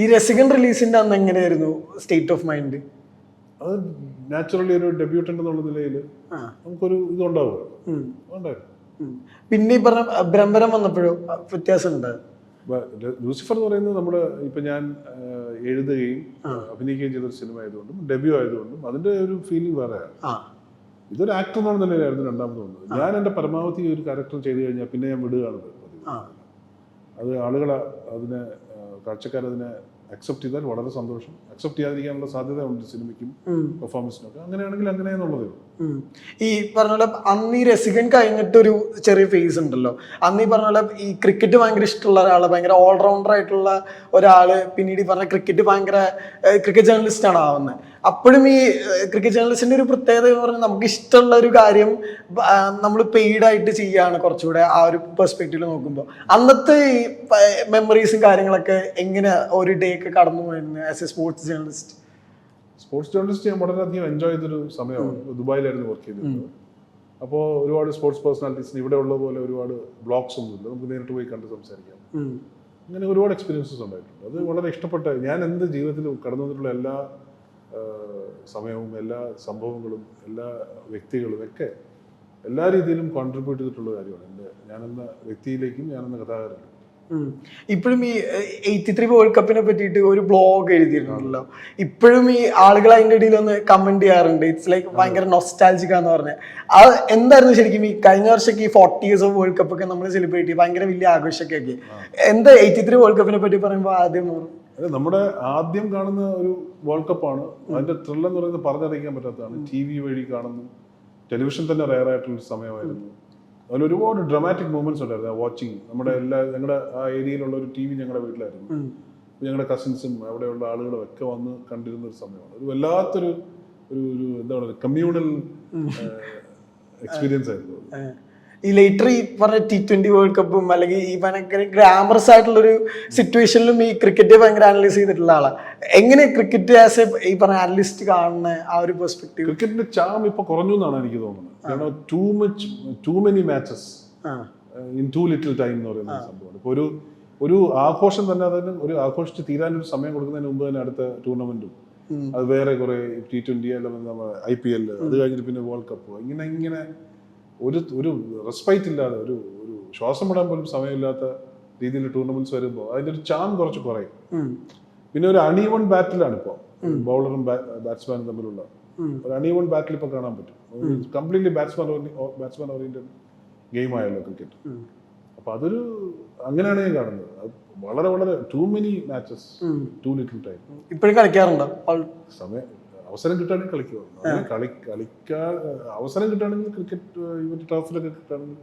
ഈ രസികൻ റിലീസിന്റെ അന്ന് എങ്ങനെയായിരുന്നു സ്റ്റേറ്റ് ഓഫ് മൈൻഡ് അത് നാച്ചുറലി ഒരു ഡെബ്യൂട്ടന്റ് എന്നുള്ള നിലയിൽ നമുക്കൊരു ഇതുണ്ടാവും. പിന്നെ ഈ പറഞ്ഞ ബ്രഹ്മരം വന്നപ്പോഴോ വ്യത്യാസം ഉണ്ട് ലൂസിഫർ എന്ന് പറയുന്നത് നമ്മുടെ ഇപ്പൊ ഞാൻ എഴുതുകയും അഭിനയിക്കുകയും ചെയ്ത ഒരു സിനിമ ആയതുകൊണ്ടും ഡെബ്യൂ ആയതുകൊണ്ടും അതിന്റെ ഒരു ഫീലിംഗ് വേറെയാണ്. ഇതൊരു ആക്ടർ എന്നുള്ള നിലയിലായിരുന്നു രണ്ടാമത് വന്നത്. ഞാൻ എന്റെ പരമാവധി ഒരു ക്യാരക്ടർ ചെയ്തു കഴിഞ്ഞാൽ പിന്നെ ഞാൻ വിടുകയാണ് അത് ആളുകൾ അതിനെ കാഴ്ചക്കാരതിനെ അക്സെപ്റ്റ് ചെയ്താൽ വളരെ സന്തോഷം. അക്സെപ്റ്റ് ചെയ്യാതിരിക്കാനുള്ള സാധ്യത ഉണ്ട് സിനിമയ്ക്കും പെർഫോമൻസിനും ഒക്കെ. അങ്ങനെയാണെങ്കിൽ അങ്ങനെയെന്നുള്ളതേ ഉള്ളൂ. ഈ പറഞ്ഞ പോലെ അന്ന് ഈ രസികൻ കഴിഞ്ഞിട്ടൊരു ചെറിയ ഫേസ് ഉണ്ടല്ലോ. അന്ന് ഈ പറഞ്ഞ പോലെ ഈ ക്രിക്കറ്റ് ഭയങ്കര ഇഷ്ടമുള്ള ഒരാൾ ഭയങ്കര ഓൾറൗണ്ടർ ആയിട്ടുള്ള ഒരാൾ പിന്നീട് ഈ പറഞ്ഞ ക്രിക്കറ്റ് ഭയങ്കര ക്രിക്കറ്റ് ജേർണലിസ്റ്റ് ആണ് ആവുന്നത്. അപ്പോഴും ഈ ക്രിക്കറ്റ് ജേർണലിസ്റ്റിന്റെ ഒരു പ്രത്യേകത എന്ന് പറഞ്ഞാൽ നമുക്ക് ഇഷ്ടമുള്ള ഒരു കാര്യം നമ്മൾ പെയ്ഡ് ആയിട്ട് ചെയ്യാണ് കുറച്ചുകൂടെ ആ ഒരു പെർസ്പെക്റ്റീവിൽ നോക്കുമ്പോൾ. അന്നത്തെ ഈ മെമ്മറീസും കാര്യങ്ങളൊക്കെ എങ്ങനെ ഒരു ഡേ ഒക്കെ കടന്നു പോയിരുന്നു as a sports journalist sports journalist ഞാൻ വളരെയധികം എൻജോയ് ചെയ്തൊരു സമയമാണ്. ദുബായിലായിരുന്നു വർക്ക് ചെയ്തിരുന്നത്. അപ്പോൾ ഒരുപാട് സ്പോർട്സ് പേഴ്സണാലിറ്റീസിന് ഇവിടെ ഉള്ള പോലെ ഒരുപാട് ബ്ലോഗ്സ് ഒന്നുമില്ല നമുക്ക് നേരിട്ട് പോയി കണ്ട് സംസാരിക്കാം. അങ്ങനെ ഒരുപാട് എക്സ്പീരിയൻസസ് ഉണ്ടായിട്ടുണ്ട്. അത് വളരെ ഇഷ്ടപ്പെട്ട ഞാൻ എന്ത് ജീവിതത്തിൽ കടന്നു വന്നിട്ടുള്ള എല്ലാ സമയവും എല്ലാ സംഭവങ്ങളും എല്ലാ വ്യക്തികളും ഒക്കെ എല്ലാ രീതിയിലും കോൺട്രിബ്യൂട്ട് ചെയ്തിട്ടുള്ള കാര്യമാണ്. എന്റെ ഞാനെന്ന വ്യക്തിയിലേക്കും ഞാനെന്ന കഥാകാരനും. ഇപ്പോഴും ഈ എയ്റ്റി ത്രീ വേൾഡ് കപ്പിനെ പറ്റിയിട്ട് ഒരു ബ്ലോഗ് എഴുതിയിരുന്നല്ലോ. ഇപ്പോഴും ഈ ആളുകൾ അതിന്റെ ഇടയിൽ ഒന്ന് കമന്റ് ചെയ്യാറുണ്ട്. ഇറ്റ്സ് ലൈക്ക് ഭയങ്കര നൊസ്റ്റാൽജിക്ക എന്ന് പറഞ്ഞ. അത് എന്തായിരുന്നു ശരിക്കും ഈ കഴിഞ്ഞ വർഷമൊക്കെ ഈ forty years of World Cup ഒക്കെ നമ്മൾ സെലിബ്രേറ്റ് ചെയ്യും ഭയങ്കര വലിയ ആഘോഷമൊക്കെ ആക്കി. എന്താ എയ്റ്റി ത്രീ വേൾഡ് കപ്പിനെ പറ്റി പറയുമ്പോൾ ആദ്യം? നമ്മുടെ ആദ്യം കാണുന്ന ഒരു വേൾഡ് കപ്പാണ് അതിന്റെ ത്രില്ലെന്ന് പറയുന്നത് പറഞ്ഞറിയിക്കാൻ പറ്റാത്തതാണ്. ടി വി വഴി കാണുന്നു. ടെലിവിഷൻ തന്നെ റയർ ആയിട്ടുള്ള ഒരു സമയമായിരുന്നു. അതിൽ ഒരുപാട് ഡ്രമാറ്റിക് മൂമെന്റ്സ് ഉണ്ടായിരുന്നു വാച്ചിങ് നമ്മുടെ എല്ലാ ഞങ്ങളുടെ ആ ഏരിയയിലുള്ള ഒരു ടി വി ഞങ്ങളുടെ വീട്ടിലായിരുന്നു. ഞങ്ങളുടെ കസിൻസും അവിടെയുള്ള ആളുകളും ഒക്കെ വന്ന് കണ്ടിരുന്ന ഒരു സമയമാണ്. ഒരു വല്ലാത്തൊരു ഒരു ഒരു എന്താ പറയുക കമ്മ്യൂണൽ എക്സ്പീരിയൻസ് ആയിരുന്നു. ഈ ലേറ്റർ ഈ പറഞ്ഞ ടി ട്വന്റി വേൾഡ് കപ്പും അല്ലെങ്കിൽ ഈ ഭയങ്കര ഗ്രാമറസ് ആയിട്ടുള്ള ഒരു സിറ്റുവേഷനിലും ഈ ക്രിക്കറ്റ് ഭയങ്കര അനലൈസ് ചെയ്തിട്ടുള്ള ആളാണ് എങ്ങനെ ക്രിക്കറ്റ് ആസ് എ ഈ പറഞ്ഞ അനലിസ്റ്റ് കാണുന്ന ആ ഒരു പെർസ്പെക്റ്റീവ് ക്രിക്കറ്റിന്റെ ചാം ഇപ്പൊ കുറഞ്ഞു എന്നാണ് എനിക്ക് തോന്നുന്നത്. കാരണം too much too many matches ആ. ഇൻ ടു ലിറ്റിൽ ടൈം എന്ന് പറയുന്ന ഒരു സംഭവമാണ്. ഇപ്പൊ ഒരു ഒരു ആഘോഷം തന്നെ അതിന് ഒരു ആഘോഷിച്ച് തീരാൻ ഒരു സമയം കൊടുക്കുന്നതിന് മുമ്പ് തന്നെ അടുത്ത ടൂർണമെന്റും അത് വേറെ കുറെ ടി ട്വന്റി അല്ലെങ്കിൽ ഐ പി എൽ അത് കഴിഞ്ഞിട്ട് പിന്നെ വേൾഡ് കപ്പ് ഇങ്ങനെ ഇങ്ങനെ ഒരു ഒരു റെസ്പൈറ്റ് ഇല്ലാതെ ഒരു ഒരു ശ്വാസം വിടാൻ പോലും സമയമില്ലാത്ത രീതിയിൽ ടൂർണമെന്റ്സ് വരുമ്പോൾ അതിന്റെ ഒരു ചാം കുറച്ച് കുറയും. പിന്നെ ഒരു അണീവൺ ബാറ്റിലാണ് ഇപ്പോൾ. ബൗളറും ബാറ്റ്സ്മാനും തമ്മിലുള്ള. ഒരു അണീവൺ ബാറ്റിൽ ഇപ്പോൾ കാണാൻ പറ്റും. Completely batsman batsman oriented game ആയല്ലോ ക്രിക്കറ്റ്. അപ്പൊ അതൊരു അങ്ങനെയാണ് ഞാൻ കാണുന്നത്. വളരെ വളരെ too many matches. Too little time ഇപ്പോഴും കളിക്കാറുണ്ടോ? സമയം അവസരം കിട്ടുകയാണെങ്കിൽ കളിക്കുക അങ്ങനെ കളി കളിക്കാൻ അവസരം കിട്ടുകയാണെങ്കിൽ ക്രിക്കറ്റ് ഇവർ ടർഫിലൊക്കെ കിട്ടുകയാണെങ്കിൽ.